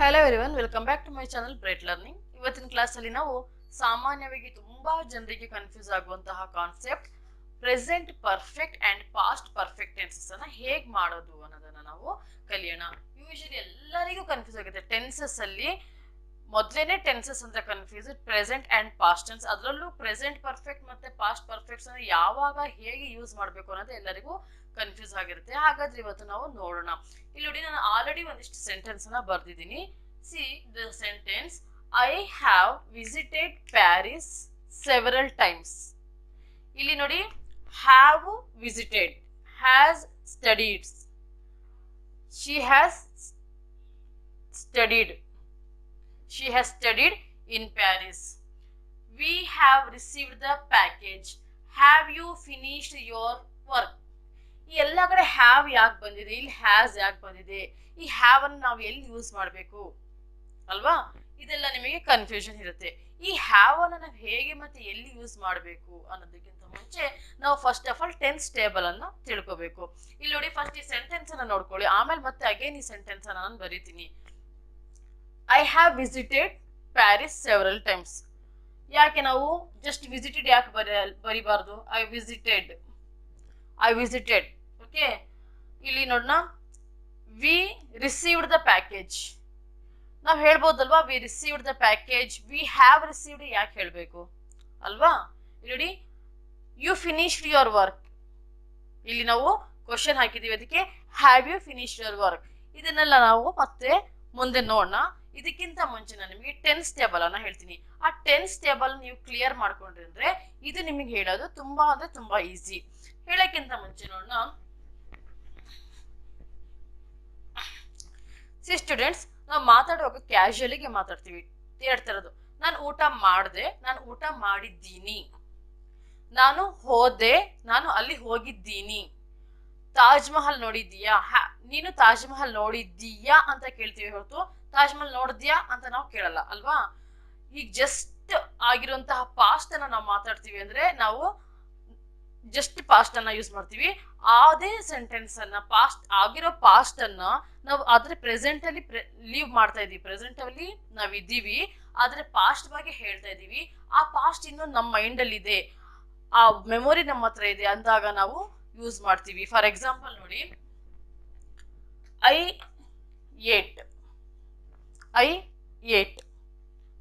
Hello everyone welcome back to my channel Bright Learning ಇವತ್ತಿನ ಕ್ಲಾಸಲ್ಲಿ ನಾವು ಸಾಮಾನ್ಯವಾಗಿ ತುಂಬಾ ಜನರಿಗೆ ಕನ್ಫ್ಯೂಸ್ ಆಗುವಂತಹ concept present perfect and past perfect tenses ಅನ್ನ ಹೇಗ್ ಮಾಡೋದು ಅನ್ನೋದನ್ನ ನಾವು ಕಲಿಯೋಣ. ಯೂಶಲಿ ಎಲ್ಲರಿಗೂ ಕನ್ಫ್ಯೂಸ್ ಆಗುತ್ತೆ. ಟೆನ್ಸಸ್ ಅಲ್ಲಿ ಮೊದಲೇನೆ ಟೆನ್ಸಸ್ ಅಂತ confuse present and past tense ಅದರಲ್ಲೂ ಪ್ರೆಸೆಂಟ್ ಪರ್ಫೆಕ್ಟ್ ಮತ್ತೆ ಪಾಸ್ಟ್ ಪರ್ಫೆಕ್ಟ್ಸ್ ಅನ್ನ ಯಾವಾಗ ಹೇಗೆ ಯೂಸ್ ಮಾಡಬೇಕು ಅನ್ನೋದು ಎಲ್ಲರಿಗೂ ಕನ್ಫ್ಯೂಸ್ ಆಗಿರುತ್ತೆ. ಹಾಗಾದ್ರೆ ಇವತ್ತು ನಾವು ನೋಡೋಣ. ಇಲ್ಲಿ ನೋಡಿ ನಾನು ಆಲ್ರೆಡಿ ಒಂದಿಷ್ಟು ಸೆಂಟೆನ್ಸ್ ಅನ್ನ ಬರ್ದಿದ್ದೀನಿ. See the sentence I have visited Paris several times ಇಲ್ಲಿ ನೋಡಿ have visited has studied she has studied she has studied in Paris we have received the package have you finished your work ಈ ಎಲ್ಲ ಕಡೆ have ಯಾಕೆ ಬಂದಿದೆ? ಇಲ್ಲಿ has ಯಾಕೆ ಬಂದಿದೆ? ಈ ಹ್ಯಾವ್ ಅನ್ನು ನಾವು ಎಲ್ಲಿ ಯೂಸ್ ಮಾಡಬೇಕು? ಅಲ್ವಾ? ಇದೆಲ್ಲ ನಿಮಗೆ ಕನ್ಫ್ಯೂಷನ್ ಇರುತ್ತೆ. ಈ ಹ್ಯಾವ್ ಅನ್ನು ನಾವು ಹೇಗೆ ಮತ್ತೆ ಎಲ್ಲಿ ಯೂಸ್ ಮಾಡಬೇಕು ಅನ್ನೋದಕ್ಕಿಂತ ಮುಂಚೆ ನಾವು first of all tense table ಅನ್ನು ತಿಳ್ಕೋಬೇಕು. ಇಲ್ಲಿ ನೋಡಿ ಫಸ್ಟ್ ಈ ಸೆಂಟೆನ್ಸ್ ಅನ್ನ ನೋಡ್ಕೊಳ್ಳಿ. ಆಮೇಲೆ ಮತ್ತೆ ಅಗೇನ್ ಈ ಸೆಂಟೆನ್ಸ್ ಅನ್ನ ನಾನು ಬರೀತೀನಿ. I have visited Paris several times ಯಾಕೆ ನಾವು ಜಸ್ಟ್ ವಿಸಿಟೆಡ್ ಯಾಕೆ ಬರ ಬರಿಬಾರ್ದು? I visited I visited okay? ಇಲ್ಲಿ ನೋಡೋಣ ವಿ ರಿಸೀವ್ಡ್ ದ ಪ್ಯಾಕೇಜ್ ನಾವು ಹೇಳ್ಬೋದಲ್ವಾ we received the package we have received ಯಾಕೆ ಹೇಳಬೇಕು? ಅಲ್ವಾ? ಇಲ್ಲಿ ಯು ಫಿನಿಶ್ಡ್ ಯುವರ್ ವರ್ಕ್ ಇಲ್ಲಿ ನಾವು ಕ್ವಶನ್ ಹಾಕಿದೀವಿ, ಅದಕ್ಕೆ have you finished your work ಇದನ್ನೆಲ್ಲ ನಾವು ಮತ್ತೆ ಮುಂದೆ ನೋಡೋಣ ಇದಕ್ಕಿಂತ ಮುಂಚೆ ನಾನು ನಿಮಗೆ ಟೆನ್ಸ್ ಟೇಬಲ್ ಅನ್ನ ಹೇಳ್ತೀನಿ. ಆ ಟೆನ್ಸ್ ಟೇಬಲ್ ನೀವು ಕ್ಲಿಯರ್ ಮಾಡ್ಕೊಂಡ್ರಿ ಅಂದ್ರೆ, ಇದು ನಿಮಗೆ ಹೇಳೋದು ತುಂಬಾ ಅಂದ್ರೆ ತುಂಬಾ ಈಸಿ ಹೇಳಕ್ಕಿಂತ ಮುಂಚೆ ನೋಡೋಣ ಸಿ ಸ್ಟೂಡೆಂಟ್ಸ್ ನಾವು ಮಾತಾಡುವಾಗ ಕ್ಯಾಶುಯಲಿಗೆ ಮಾತಾಡ್ತೀವಿ. ಥರದ್ದು ನಾನು ಊಟ ಮಾಡಿದೆ, ನಾನು ಊಟ ಮಾಡಿದ್ದೀನಿ. ನಾನು ಹೋದೆ, ನಾನು ಅಲ್ಲಿ ಹೋಗಿದ್ದೀನಿ. ತಾಜ್ ಮಹಲ್ ನೋಡಿದ್ದೀಯಾ? ಹ, ನೀನು ತಾಜ್ ಮಹಲ್ ನೋಡಿದ್ದೀಯಾ ಅಂತ ಕೇಳ್ತೀವಿ ಹೊರತು, ತಾಜ್ ಮಹಲ್ ನೋಡಿದ್ಯಾ ಅಂತ ನಾವು ಕೇಳಲ್ಲ, ಅಲ್ವಾ? ಈಗ ಜಸ್ಟ್ ಆಗಿರುವಂತಹ ಪಾಸ್ಟ್ ನಾವು ಮಾತಾಡ್ತೀವಿ ಅಂದ್ರೆ ನಾವು ಜಸ್ಟ್ ಪಾಸ್ಟ್ ಅನ್ನ ಯೂಸ್ ಮಾಡ್ತೀವಿ. ಅದೇ ಸೆಂಟೆನ್ಸ್ ಅನ್ನ ಪಾಸ್ಟ್ ಆಗಿರೋ ಪಾಸ್ಟ್ ಅನ್ನ ನಾವು ಆದ್ರೆ ಪ್ರೆಸೆಂಟ್ ಅಲ್ಲಿ ಲೀವ್ ಮಾಡ್ತಾ ಇದೀವಿ. ಪ್ರೆಸೆಂಟ್ ಅಲ್ಲಿ ನಾವ್ ಇದ್ದೀವಿ, ಆದ್ರೆ ಪಾಸ್ಟ್ ಬಗ್ಗೆ ಹೇಳ್ತಾ ಇದೀವಿ. ಆ ಪಾಸ್ಟ್ ಇನ್ನು ನಮ್ಮ ಮೈಂಡ್ ಅಲ್ಲಿ ಇದೆ. ಆ ಮೆಮೊರಿ ನಮ್ಮ ಹತ್ರ ಇದೆ ಅಂದಾಗ ನಾವು ಯೂಸ್ ಮಾಡ್ತೀವಿ. ಫಾರ್ ಎಕ್ಸಾಂಪಲ್ ನೋಡಿ ಐ ಏಟ್ ಐ ಏಟ್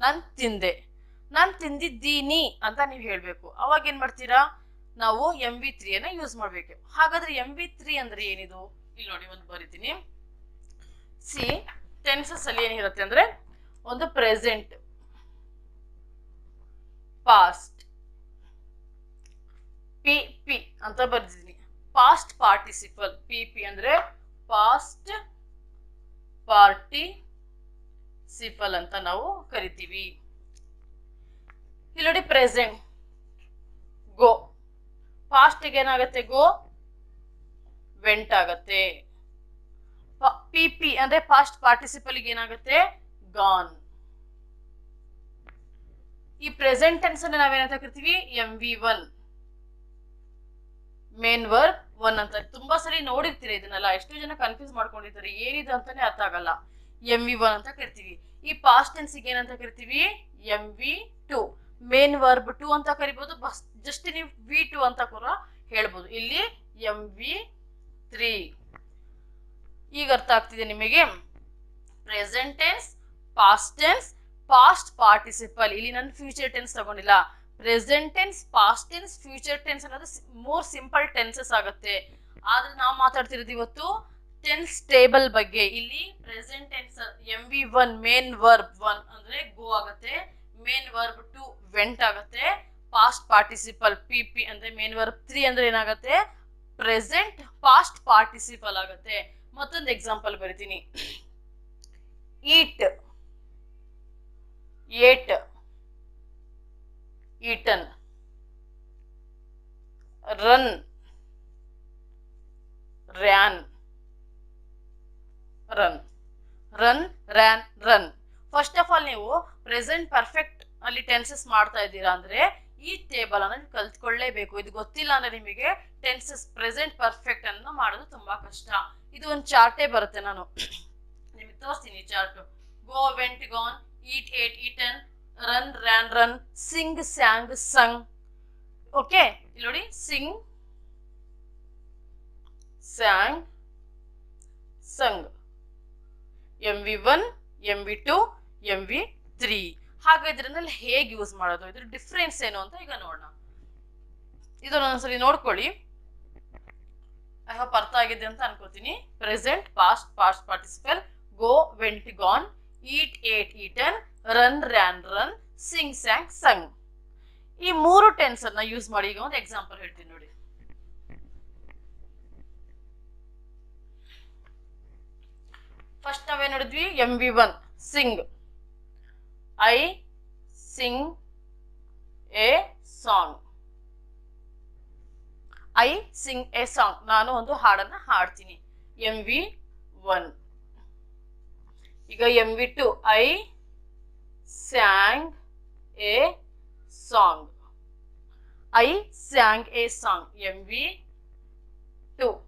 ನಾನು ತಿಂದೆ. ನಾನು ತಿಂದಿದ್ದೀನಿ ಅಂತ ನೀವು ಹೇಳಬೇಕು. ಅವಾಗ ಏನ್ ಮಾಡ್ತೀರಾ? ನಾವು ಎಂ ಬಿ ತ್ರೀ ಅನ್ನ ಯೂಸ್ ಮಾಡ್ಬೇಕು. ಹಾಗಾದ್ರೆ ಎಂ ವಿ ತ್ರೀ ಅಂದ್ರೆ ಏನಿದು? ಇಲ್ಲಿ ನೋಡಿ ಒಂದು ಬರಿತೀನಿ. ಸಿ ಟೆನ್ಸಸ್ ಅಲ್ಲಿ ಏನಿರುತ್ತೆ ಅಂದ್ರೆ ಒಂದು ಪ್ರೆಸೆಂಟ್ ಪಾಸ್ಟ್ ಪಿ ಪಿ ಅಂತ ಬರ್ದಿದ್ದೀನಿ. ಪಾಸ್ಟ್ ಪಾರ್ಟಿಸಿಪಲ್ ಪಿ ಪಿ ಅಂದ್ರೆ ಪಾಸ್ಟ್ ಪಾರ್ಟಿ ಸಿಪಲ್ ಅಂತ ನಾವು ಕರಿತೀವಿ. ಇಲ್ಲಿ ನೋಡಿ ಪ್ರೆಸೆಂಟ್ ಗೋ ಪಾಸ್ಟ್ಗೆ ಏನಾಗುತ್ತೆ, ಗೋ? ವೆಂಟ್ ಆಗತ್ತೆ. ಪಿ ಪಿ ಅಂದ್ರೆ ಪಾಸ್ಟ್ ಪಾರ್ಟಿಸಿಪಲ್ ಏನಾಗುತ್ತೆ? ಗಾನ್ ಈ ಪ್ರೆಸೆಂಟ್ ಟೆನ್ಸ್ ಅನ್ನ ನಾವೇನಂತ ಕರಿತೀವಿ? M V one main verb one ಅಂತ. ತುಂಬಾ ಸರಿ ನೋಡಿರ್ತೀರಿ ಇದನ್ನೆಲ್ಲ? ಎಷ್ಟೋ ಜನ ಕನ್ಫ್ಯೂಸ್ ಮಾಡ್ಕೊಂಡಿರ್ತಾರೆ ಏನಿದೆ ಅಂತಾನೆ ಅರ್ಥ ಆಗಲ್ಲ. ಎಂ ವಿ ಒನ್ ಅಂತ ಕರಿತೀವಿ. ಈ ಪಾಸ್ಟ್ ಟೆನ್ಸ್ ಏನಂತ ಕರಿತೀವಿ? M V two main verb two ಅಂತ ಕರಿಬಹುದು ಜಸ್ಟ್ ನೀವು ವಿ ಟು ಅಂತ ಕೂಡ ಹೇಳ್ಬೋದು. ಇಲ್ಲಿ ಎಂ ವಿ ತ್ರೀ ಈಗ ಅರ್ಥ ಆಗ್ತಿದೆ ನಿಮಗೆ. Present tense past tense past participle ಇಲ್ಲಿ ನಾನು ಫ್ಯೂಚರ್ ಟೆನ್ಸ್ ತಗೊಂಡಿಲ್ಲ. Present tense past tense future tense ಅನ್ನೋದು ಮೋರ್ ಸಿಂಪಲ್ ಟೆನ್ಸಸ್ ಆಗುತ್ತೆ. ಆದ್ರೆ ನಾವು ಮಾತಾಡ್ತಿರೋದು ಇವತ್ತು ಟೆನ್ಸ್ ಟೇಬಲ್ ಬಗ್ಗೆ. ಇಲ್ಲಿ present tense M V one main verb one ಅಂದ್ರೆ ಗೋ ಆಗುತ್ತೆ. ಮೇನ್ ವರ್ಬ್ ಟು ವೆಂಟ್ ಆಗುತ್ತೆ. ಪಾಸ್ಟ್ ಪಾರ್ಟಿಸಿಪಲ್ ಪಿ ಪಿ ಅಂದ್ರೆ ಮೇನ್ ವರ್ಬ್ ತ್ರೀ ಅಂದ್ರೆ ಏನಾಗುತ್ತೆ? ಪ್ರೆಸೆಂಟ್ ಪಾಸ್ಟ್ ಪಾರ್ಟಿಸಿಪಲ್ ಆಗುತ್ತೆ. ಮತ್ತೊಂದು ಎಕ್ಸಾಂಪಲ್ ಬರಿತೀನಿ. Eat ate eaten run ran run run ran run first of all ನೀವು ಪ್ರೆಸೆಂಟ್ ಪರ್ಫೆಕ್ಟ್ ಅಲ್ಲಿ ಟೆನ್ಸಸ್ ಮಾಡ್ತಾ ಇದ್ದೀರಾ ಅಂದ್ರೆ ಈ ಟೇಬಲ್ ಅನ್ನ ನೀವು ಕಲ್ತ್ಕೊಳ್ಳೇಬೇಕು. ಇದು ಗೊತ್ತಿಲ್ಲ ಅಂದ್ರೆ ನಿಮಗೆ ಟೆನ್ಸಸ್ ಪ್ರೆಸೆಂಟ್ ಪರ್ಫೆಕ್ಟ್ ಅನ್ನ ಮಾಡೋದು ತುಂಬಾ ಕಷ್ಟ. ಇದು ಒಂದು ಚಾರ್ಟೇ ಬರುತ್ತೆ ನಾನು. ನಿಮಗೆ ತೋರಿಸ್ತೀನಿ chart go went gone eat ate eaten run ran run sing sang sung okay ಇಲ್ಲಿ ನೋಡಿ sing sang sung M V one M V two M V three ಹಾಗೆ ಇದ್ರಲ್ಲಿ ಹೇಗೆ ಯೂಸ್ ಮಾಡೋದು? ಇದ್ರ ಡಿಫ್ರೆನ್ಸ್ ಏನು ಅಂತ ಈಗ ನೋಡೋಣ. ಇದನ್ನ ಒಂದ್ಸಲಿ ನೋಡ್ಕೊಳ್ಳಿ. ಐ ಹೋಪ್ ಅರ್ಥ ಆಗಿದೆ ಅಂತ ಅನ್ಕೋತೀನಿ. Present past past participle go went gone eat ate eaten run ran run sing sang sung ಈ ಮೂರು ಟೆನ್ಸ್ ಅನ್ನ ಯೂಸ್ ಮಾಡಿ ಈಗ ಒಂದು ಎಕ್ಸಾಂಪಲ್ ಹೇಳ್ತೀನಿ ನೋಡಿ. ಫಸ್ಟ್ ನಾವೇನ್ ನೋಡಿದ್ವಿ? M V one sing I sing a song. I sing a song. ನಾನು ಒಂದು ಹಾಡನ್ನ ಹಾಡ್ತೀನಿ. M V one. ಈಗ M V two. I sang a song. I sang a song. M V two.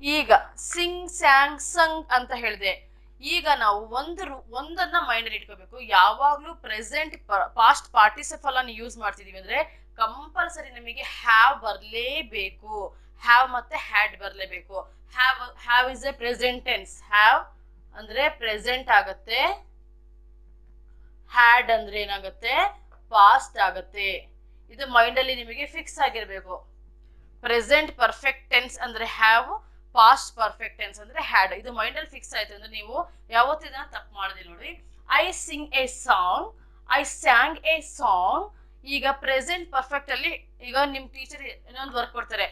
ಈಗ sing sang ಸಂಗ್ ಅಂತ ಹೇಳಿದೆ. ಈಗ ನಾವು ಒಂದು ಒಂದನ್ನ ಮೈಂಡ್ ಅಲ್ಲಿ ಇಟ್ಕೋಬೇಕು. ಯಾವಾಗ್ಲೂ ಪ್ರೆಸೆಂಟ್ ಪಾಸ್ಟ್ ಪಾರ್ಟಿಸಿಪಲ್ ಅನ್ನು ಯೂಸ್ ಮಾಡ್ತಿದೀವಿ ಅಂದ್ರೆ ಕಂಪಲ್ಸರಿ ನಮಗೆ ಹ್ಯಾವ್ ಬರಲೇಬೇಕು. ಹ್ಯಾವ್ ಮತ್ತೆ ಹ್ಯಾಡ್ ಬರಲೇಬೇಕು. Have have is a present tense have ಅಂದ್ರೆ ಪ್ರೆಸೆಂಟ್ ಆಗತ್ತೆ. ಹ್ಯಾಡ್ ಅಂದ್ರೆ ಏನಾಗುತ್ತೆ? ಪಾಸ್ಟ್ ಆಗತ್ತೆ. ಇದು ಮೈಂಡ್ ಅಲ್ಲಿ ನಿಮಗೆ ಫಿಕ್ಸ್ ಆಗಿರ್ಬೇಕು. ಪ್ರೆಸೆಂಟ್ ಪರ್ಫೆಕ್ಟ್ ಟೆನ್ಸ್ ಅಂದ್ರೆ ಹ್ಯಾವ್ ಪಾಸ್ಟ್ ಪರ್ಫೆಕ್ಟ್ ಟೆನ್ಸ್ ಅಂದ್ರೆ ಹ್ಯಾಡ್ ಇದು ಮೈಂಡ್ ಅಲ್ಲಿ ಫಿಕ್ಸ್ ಆಯ್ತು ಅಂದ್ರೆ ನೀವು ಯಾವತ್ತೂ ಇದನ್ನ ತಪ್ಪು ಮಾಡಿದೆ ನೋಡಿ. I sing a song I sang a song ಈಗ ಪ್ರೆಸೆಂಟ್ ಪರ್ಫೆಕ್ಟ್ ಅಲ್ಲಿ ಈಗ ನಿಮ್ ಟೀಚರ್ ಇನ್ನೊಂದು ವರ್ಕ್ ಕೊಡ್ತಾರೆ.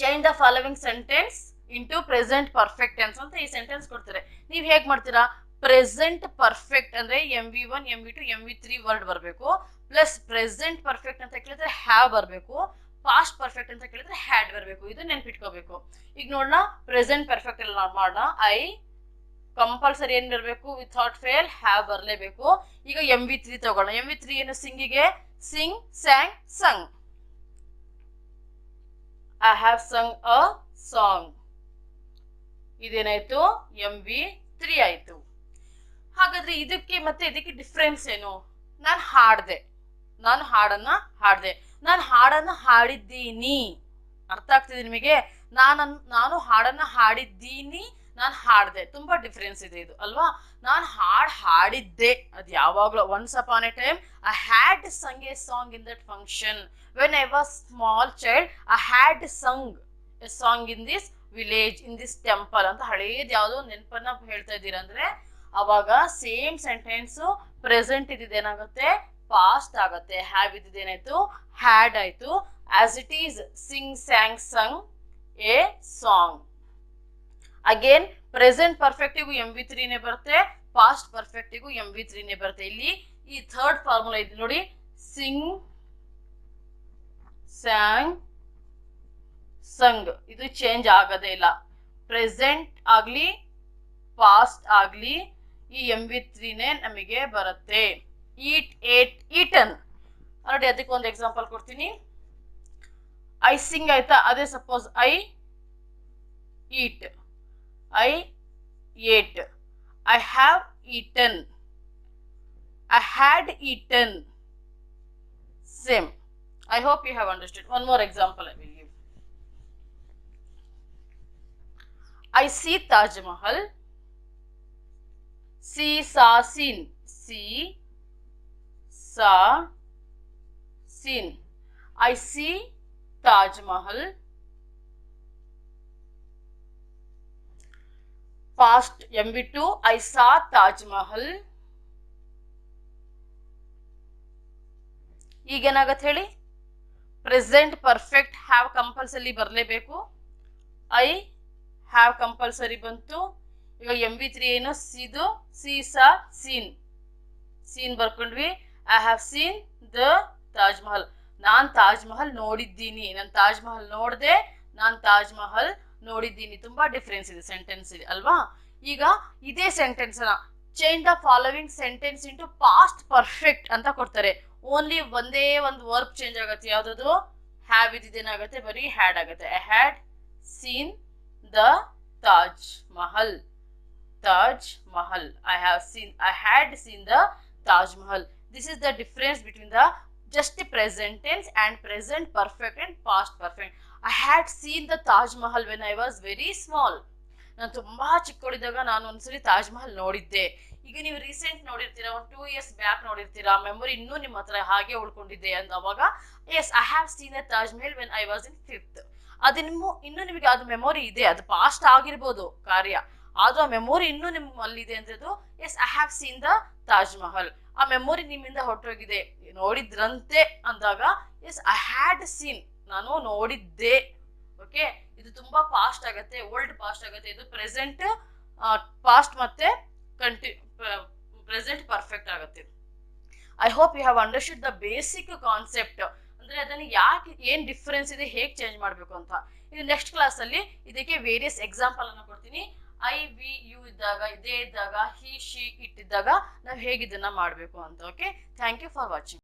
Change the following sentence into present perfect tense ಅಂತ ಈ ಸೆಂಟೆನ್ಸ್ ಕೊಡ್ತಾರೆ. ನೀವು ಹೇಗ್ ಮಾಡ್ತೀರಾ? ಪ್ರೆಸೆಂಟ್ ಪರ್ಫೆಕ್ಟ್ ಅಂದ್ರೆ M V one M V two M V three word ಬರಬೇಕು. ಪ್ಲಸ್ ಪ್ರೆಸೆಂಟ್ ಪರ್ಫೆಕ್ಟ್ ಅಂತ ಕೇಳಿದ್ರೆ ಹ್ಯಾವ್ ಬರಬೇಕು. ಪಾಸ್ಟ್ ಪರ್ಫೆಕ್ಟ್ ಅಂತ ಕೇಳಿದ್ರೆ ಹ್ಯಾಡ್ ಬರಬೇಕು. ಇದು ನೆನ್ಪಿಟ್ಕೋಬೇಕು. ಈಗ ನೋಡೋಣ ಪ್ರೆಸೆಂಟ್ ಪರ್ಫೆಕ್ಟ್ ಎಲ್ಲ ಮಾಡೋಣ ಐ ಕಂಪಲ್ಸರಿ ಏನ್ ಬರಬೇಕು? ವಿಥೌಟ್ ಫೇಲ್ ಹ್ಯಾವ್ ಬರಲೇಬೇಕು. ಈಗ ಎಂ ವಿ ತ್ರೀ ತಗೊಳ್ಳೋಣ. ಎಂ ವಿ ತ್ರೀ ಏನು ಸಿಂಗಿಗೆ sing sang sung I have sung a song ಇದೇನಾಯ್ತು? M V three ಆಯ್ತು. ಹಾಗಾದ್ರೆ ಇದಕ್ಕೆ ಮತ್ತೆ ಇದಕ್ಕೆ ಡಿಫ್ರೆನ್ಸ್ ಏನು? ನಾನು ಹಾಡ್ದೆ. ನಾನು ಹಾಡನ್ನ ಹಾಡ್ದೆ. ನಾನು ಹಾಡನ್ನು ಹಾಡಿದ್ದೀನಿ. ಅರ್ಥ ಆಗ್ತಿದೆ ನಿಮಗೆ? ನಾನು ನಾನು ಹಾಡನ್ನ ಹಾಡಿದ್ದೀನಿ, ನಾನು ಹಾಡ್ದೆ. ತುಂಬಾ ಡಿಫ್ರೆನ್ಸ್ ಇದೆ ಇದು, ಅಲ್ವಾ? ನಾನು ಹಾಡ್ ಹಾಡಿದ್ದೆ, ಅದು ಯಾವಾಗಲೂ. Once upon a time I had sung a song in that function when I was small child I had sung a song in this village in this temple ಅಂತ ಹಳೇದು ಯಾವುದೋ ನೆನಪನ್ನ ಹೇಳ್ತಾ ಇದ್ದೀರಾ ಅಂದ್ರೆ, ಅವಾಗ ಸೇಮ್ ಸೆಂಟೆನ್ಸ್ ಪ್ರೆಸೆಂಟ್ ಇದೇನಾಗುತ್ತೆ past ಆಗುತ್ತೆ ಹ್ಯಾವ್ ಇದ್ದೇನಾಯ್ತು ಹ್ಯಾಡ್ ಆಯ್ತು. As it is sing sang sung a song again present ಪರ್ಫೆಕ್ಟಿಗೂ M V ತ್ರೀನೇ ಬರುತ್ತೆ ಪಾಸ್ಟ್ ಪರ್ಫೆಕ್ಟಿಗೂ ಎಂ ವಿ ತ್ರೀನೇ ಬರುತ್ತೆ. ಇಲ್ಲಿ ಈ ಥರ್ಡ್ ಫಾರ್ಮುಲಾ ಇದೆ ನೋಡಿ. ಸಿಂಗ್ ಸ್ಯಾಂಗ್ ಸಂಗ್ ಇದು ಚೇಂಜ್ ಆಗೋದೇ ಇಲ್ಲ. ಪ್ರೆಸೆಂಟ್ ಆಗಲಿ ಪಾಸ್ಟ್ ಆಗಲಿ ಈ ಎಂ ವಿ ತ್ರೀನೇ ನಮಗೆ ಬರುತ್ತೆ. ಈಟ್ ಏಟ್ ಈಟನ್ ನೋಡಿ ಅದಕ್ಕೆ ಒಂದು ಎಕ್ಸಾಂಪಲ್ ಕೊಡ್ತೀನಿ. ಐ ಸಿಂಗ್ ಆಯ್ತಾ? ಅದೇ suppose I eat I ate I have eaten I had eaten same I hope you have understood one more example I will give I see Taj Mahal see saw seen see I see Taj Mahal past M V two I saw Taj Mahal ಈಗೇನಾಗತ್ತೆ ಹೇಳಿ? Present perfect have compulsory ಬರಲೇಬೇಕು. I have compulsory ಬಂತು. ಈಗ M V three ಏನು? ಸಿದು saw, seen. Seen ಬರ್ಕೊಂಡ್ವಿ. I have seen the Taj Mahal ನಾನು ತಾಜ್ ಮಹಲ್ ನೋಡಿದ್ದೀನಿ. ನಾನು ತಾಜ್ ಮಹಲ್ ನೋಡ್ದೆ ನಾನು ತಾಜ್ ಮಹಲ್ ನೋಡಿದ್ದೀನಿ. ತುಂಬಾ ಡಿಫ್ರೆನ್ಸ್ ಇದೆ ಸೆಂಟೆನ್ಸ್ ಇದೆ, ಅಲ್ವಾ? ಈಗ ಇದೇ ಸೆಂಟೆನ್ಸ್ನ change the following sentence into past perfect ಅಂತ ಕೊಡ್ತಾರೆ. ಓನ್ಲಿ ಒಂದೇ ಒಂದು ವರ್ಕ್ ಚೇಂಜ್ ಆಗುತ್ತೆ. ಯಾವ್ದದು? ಹ್ಯಾವ್ ಇದೇನಾಗುತ್ತೆ ಬರೀ ಹ್ಯಾಡ್ ಆಗುತ್ತೆ. I had seen the Taj Mahal Taj Mahal I have seen I had seen the Taj Mahal this is the difference between the just present tense and present perfect and past perfect I had seen the Taj Mahal when I was very small ನಾನು ತುಂಬಾ ಚಿಕ್ಕವಳಿದ್ದಾಗ ನಾನು ಒಂದ್ಸರಿ ತಾಜ್ ಮಹಲ್ ನೋಡಿದ್ದೆ. ಈಗ ನೀವು recent ನೋಡಿರ್ತೀರಾ, ಒಂದು ಟೂ ಇಯರ್ಸ್ ಬ್ಯಾಕ್ ನೋಡಿರ್ತೀರಾ ಮೆಮೊರಿ ಇನ್ನೂ ನಿಮ್ಮ ಹತ್ರ ಹಾಗೆ ಉಳ್ಕೊಂಡಿದ್ದೆ ಅಂತ ಅವಾಗ yes I have seen a Taj Mahal when I was in fifth ಅದು ನಿಮ್ಮ, ಇನ್ನೂ ನಿಮಗೆ ಅದು ಮೆಮೊರಿ ಇದೆ, ಅದು ಪಾಸ್ಟ್ ಆಗಿರ್ಬೋದು ಕಾರ್ಯ. ಆದ್ರೂ ಆ ಮೆಮೊರಿ ಇನ್ನೂ ನಿಮ್ಮಲ್ಲಿದೆ ಅಂತದ್ದು yes I have seen the Taj Mahal ಆ ಮೆಮೊರಿ ನಿಮ್ಮಿಂದ ಹೊರಟೋಗಿದೆ. ನೋಡಿದ್ರಂತೆ ಅಂದಾಗ ಎಸ್ ಐ ಹ್ಯಾಡ್ ಸೀನ್ ನಾನು ನೋಡಿದ್ದೆ. ಓಕೆ ಇದು ತುಂಬಾ ಫಾಸ್ಟ್ ಆಗುತ್ತೆ ಓಲ್ಡ್ ಫಾಸ್ಟ್ ಆಗುತ್ತೆ. ಇದು ಪ್ರೆಸೆಂಟ್ ಪಾಸ್ಟ್ ಮತ್ತೆ ಕಂಟಿ ಪ್ರೆಸೆಂಟ್ ಪರ್ಫೆಕ್ಟ್ ಆಗುತ್ತೆ. I hope you have understood the basic concept ಅಂದ್ರೆ ಅದನ್ನ ಯಾಕೆ, ಏನ್ ಡಿಫ್ರೆನ್ಸ್ ಇದೆ, ಹೇಗೆ ಚೇಂಜ್ ಮಾಡಬೇಕು ಅಂತ. ಇದು ನೆಕ್ಸ್ಟ್ ಕ್ಲಾಸ್ ಅಲ್ಲಿ ಇದಕ್ಕೆ ವೇರಿಯಸ್ ಎಕ್ಸಾಂಪಲ್ ಅನ್ನು ಕೊಡ್ತೀನಿ. ಐ ವಿ ಯು ಇದ್ದಾಗ, ಇದೇ ಇದ್ದಾಗ ಹಿ ಶಿ ಇಟ್ಟಿದ್ದಾಗ ನಾವು ಹೇಗಿದನ್ನ ಮಾಡಬೇಕು ಅಂತ okay thank you for watching